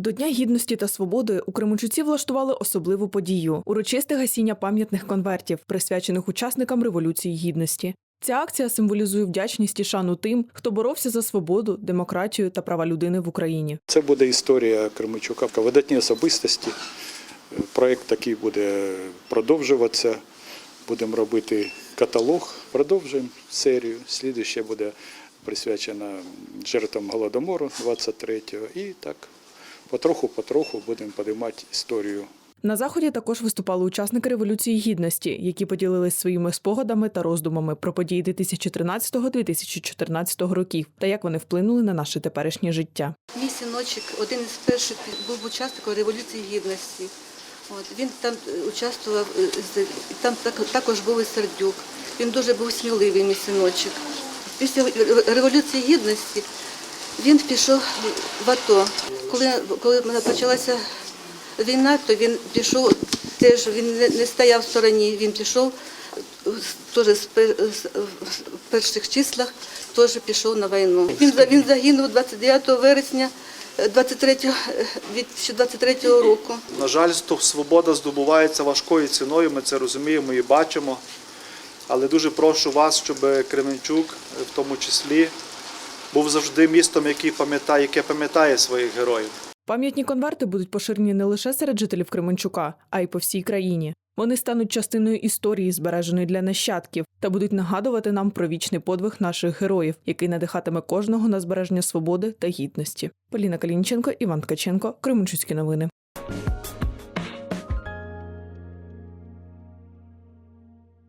До Дня гідності та свободи у Кременчуці влаштували особливу подію урочисте гасіння пам'ятних конвертів, присвячених учасникам Революції Гідності. Ця акція символізує вдячність і шану тим, хто боровся за свободу, демократію та права людини в Україні. Це буде історія Кременчука, видатні особистості. Проєкт такий буде продовжуватися. Будемо робити каталог, продовжуємо серію. Слідуще буде присвячена жертвам Голодомору 23-го. І так потроху-потроху будемо підіймати історію На заході також виступали учасники Революції Гідності, які поділились своїми спогадами та роздумами про події 2013-2014 років та як вони вплинули на наше теперішнє життя. Мій синочок один із перших був учасником Революції Гідності. От, він там е, участвував, е, з- там так- також був і Сердюк. Він дуже був сміливий, мій синочок. Після Революції Гідності він пішов в АТО. Коли, коли почалася війна, то він пішов теж, він не, стояв в стороні, він пішов е, теж з, перших числах теж пішов на війну. Він, він загинув 29 вересня е, 23, е, 2023 року. На жаль, свобода здобувається важкою ціною, ми це розуміємо і бачимо. Але дуже прошу вас, щоб Кременчук е, в тому числі був завжди містом, який пам'ятає, яке пам'ятає своїх героїв. Пам'ятні конверти будуть поширені не лише серед жителів Кременчука, а й по всій країні. Вони стануть частиною історії, збереженої для нащадків, та будуть нагадувати нам про вічний подвиг наших героїв, який надихатиме кожного на збереження свободи та гідності. Поліна Калінченко, Іван Ткаченко, Кременчуцькі новини.